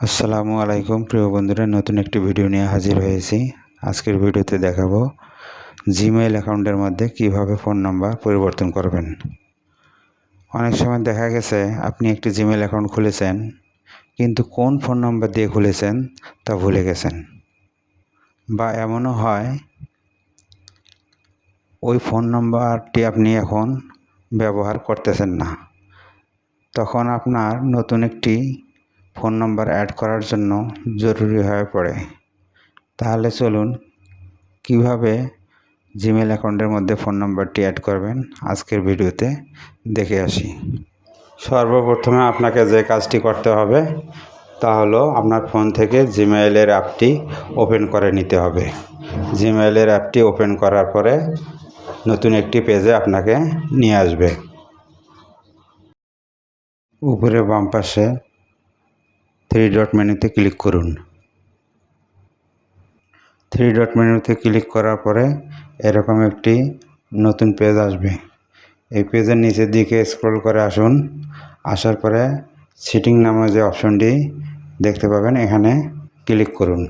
আসসালামু আলাইকুম, প্রিয় বন্ধুরা, নতুন একটি ভিডিও নিয়ে হাজির হয়েছি। আজকের ভিডিওতে দেখাবো জিমেইল অ্যাকাউন্টের মধ্যে কীভাবে ফোন নাম্বার পরিবর্তন করবেন। অনেক সময় দেখা গেছে, আপনি একটি জিমেইল অ্যাকাউন্ট খুলেছেন, কিন্তু কোন ফোন নাম্বার দিয়ে খুলেছেন তা ভুলে গেছেন। বা এমনও হয়, ওই ফোন নাম্বারটি আপনি এখন ব্যবহার করতেছেন না। তখন আপনার নতুন একটি ফোন নাম্বার অ্যাড করার জন্য জরুরি হয়ে পড়ে। তাহলে চলুন, কীভাবে জিমেল অ্যাকাউন্টের মধ্যে ফোন নাম্বারটি অ্যাড করবেন আজকের ভিডিওতে দেখে আসি। সর্বপ্রথমে আপনাকে যে কাজটি করতে হবে, তা হলো আপনার ফোন থেকে জিমেইলের অ্যাপটি ওপেন করে নিতে হবে। জিমেইলের অ্যাপটি ওপেন করার পরে নতুন একটি পেজে আপনাকে নিয়ে আসবে। উপরে বাম পাশে থ্রি ডট মেনুতে ক্লিক করুন। থ্রি ডট মেনুতে ক্লিক করার পরে এরকম একটি নতুন পেজ আসবে। এই পেজের নিচের দিকে স্ক্রল করে আসুন। আসার পরে সিটিং নামে যে অপশনটি দেখতে পাবেন, এখানে ক্লিক করুন।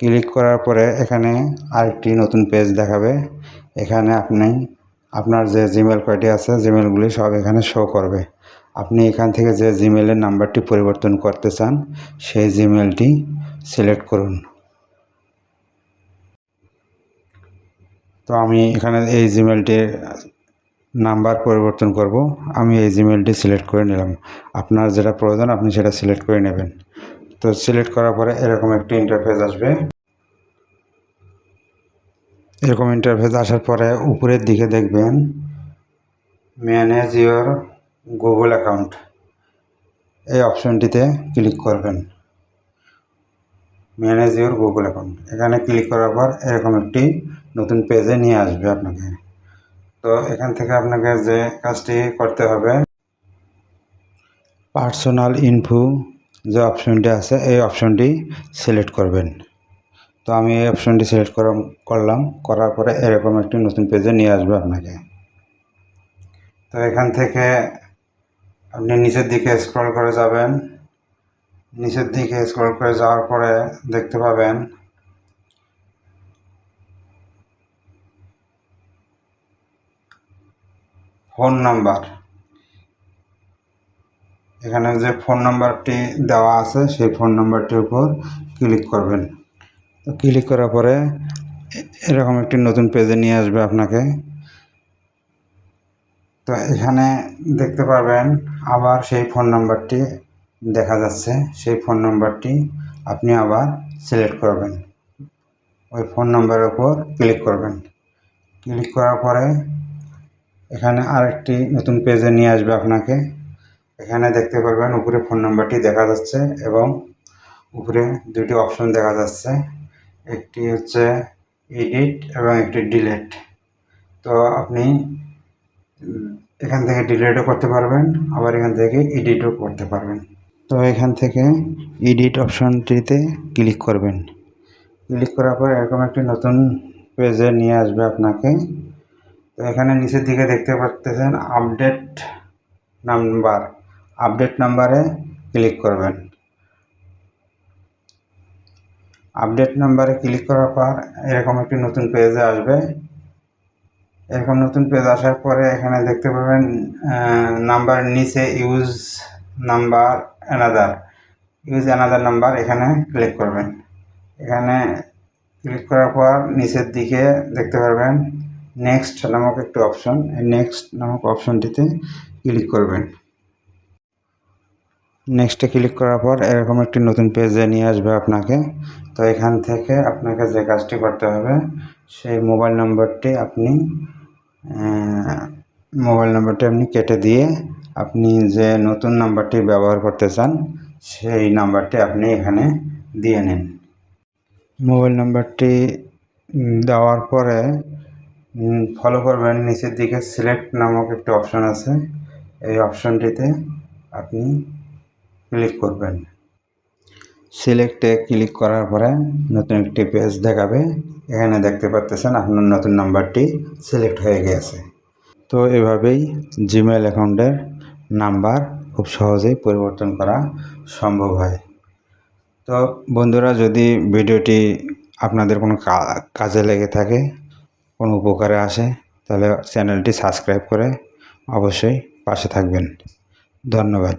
ক্লিক করার পরে এখানে আরেকটি নতুন পেজ দেখাবে। এখানে আপনি, আপনার যে জিমেল কয়টি আছে জিমেলগুলি সব এখানে শো করবে। আপনি এখান থেকে যে জিমেলের নাম্বারটি পরিবর্তন করতে চান, সেই জিমেলটি সিলেক্ট করুন। তো আমি এখানে এই জিমেলটির নাম্বার পরিবর্তন করব। আমি এই জিমেলটি সিলেক্ট করে নিলাম। আপনার যেটা প্রয়োজন, আপনি সেটা সিলেক্ট করে নেবেন। তো সিলেক্ট করার পরে এরকম একটি ইন্টারফেস আসবে। এরকম ইন্টারফেস আসার পরে উপরের দিকে দেখবেন ম্যানেজ ইউর গুগল অ্যাকাউন্ট এই অপশনটিতে ক্লিক করবেন। ম্যানেজ ইউর গুগল অ্যাকাউন্ট এখানে ক্লিক করার পর এরকম একটি নতুন পেজে নিয়ে আসবে আপনাকে। তো এখান থেকে আপনাকে যে কাজটি করতে হবে পার্সোনাল ইনফো যে অপশনটি আছে, এই অপশনটি সিলেক্ট করবেন। তো আমি এই অপশনটি সিলেক্ট করলাম, করার পরে এরকম একটি নতুন পেজে নিয়ে আসবে আপনাকে। তো এখান থেকে আপনি নিচের দিকে স্ক্রল করে যাবেন। নিচের দিকে স্ক্রল করে যাওয়ার পরে দেখতে পাবেন ফোন নাম্বার। এখানে যে ফোন নাম্বারটি দেওয়া আছে, সেই ফোন নাম্বারটির উপর ক্লিক করবেন। তো ক্লিক করার পরে এরকম একটি নতুন পেজে নিয়ে আসবে আপনাকে। তো এখানে দেখতে পাবেন আবার সেই ফোন নাম্বারটি দেখা যাচ্ছে। সেই ফোন নাম্বারটি আপনি আবার সিলেক্ট করবেন। ওই ফোন নাম্বারের উপর ক্লিক করবেন। ক্লিক করার পরে এখানে আরেকটি নতুন পেজে নিয়ে আসবে আপনাকে। এখানে দেখতে পারবেন উপরে ফোন নাম্বারটি দেখা যাচ্ছে এবং উপরে দুটি অপশন দেখা যাচ্ছে। একটি হচ্ছে এডিট এবং একটি ডিলেট। তো আপনি এখান থেকে ডিলেটও করতে পারবেন, আবার এখান থেকে এডিটও করতে পারবেন। তো এখান থেকে এডিট অপশনটিতে ক্লিক করবেন। ক্লিক করার পর এরকম একটি নতুন পেজে নিয়ে আসবে আপনাকে। তো এখানে নিচের দিকে দেখতে পাচ্ছেন আপডেট নাম্বার আপডেট নাম্বারে ক্লিক করবেন। আপডেট নাম্বারে ক্লিক করার পর এরকম একটি নতুন পেজে আসবে। এরকম নতুন পেজ আসার পরে এখানে দেখতে পাবেন নাম্বার নিচে use number another use another number এখানে ক্লিক করবেন। এখানে ক্লিক করার পর নিচের দিকে দেখতে পারবেন নেক্সট নামক একটি অপশন নেক্সট নামক অপশনটিতে ক্লিক করবেন। নেক্সটে ক্লিক করার পর এরকম একটি নতুন পেজে নিয়ে আসবে আপনাকে। তো এখান থেকে আপনাকে যে কাজটি করতে হবে, সেই মোবাইল নম্বরটি আপনি মোবাইল নাম্বারটি আপনি কেটে দিয়ে আপনি যে নতুন নাম্বারটি ব্যবহার করতে চান, সেই নাম্বারটি আপনি এখানে দিয়ে নিন। মোবাইল নাম্বারটি দেওয়ার পরে ফলো করবেন। নিচের দিকে সিলেক্ট নামক একটি অপশন আছে। এই অপশনটিতে আপনি ক্লিক করবেন। সিলেক্টে ক্লিক করার পরে নতুন একটি পেজ দেখাবে। এখানে দেখতে পাচ্তেছেন আপনার নতুন নাম্বারটি সিলেক্ট হয়ে গেছে। তো এভাবেই জিমেল অ্যাকাউন্টের নাম্বার খুব সহজেই পরিবর্তন করা সম্ভব হয়। তো বন্ধুরা, যদি ভিডিওটি আপনাদের কোনো কাজে লেগে থাকে, কোনো উপকারে আসে, তাহলে চ্যানেলটি সাবস্ক্রাইব করে অবশ্যই পাশে থাকবেন। ধন্যবাদ।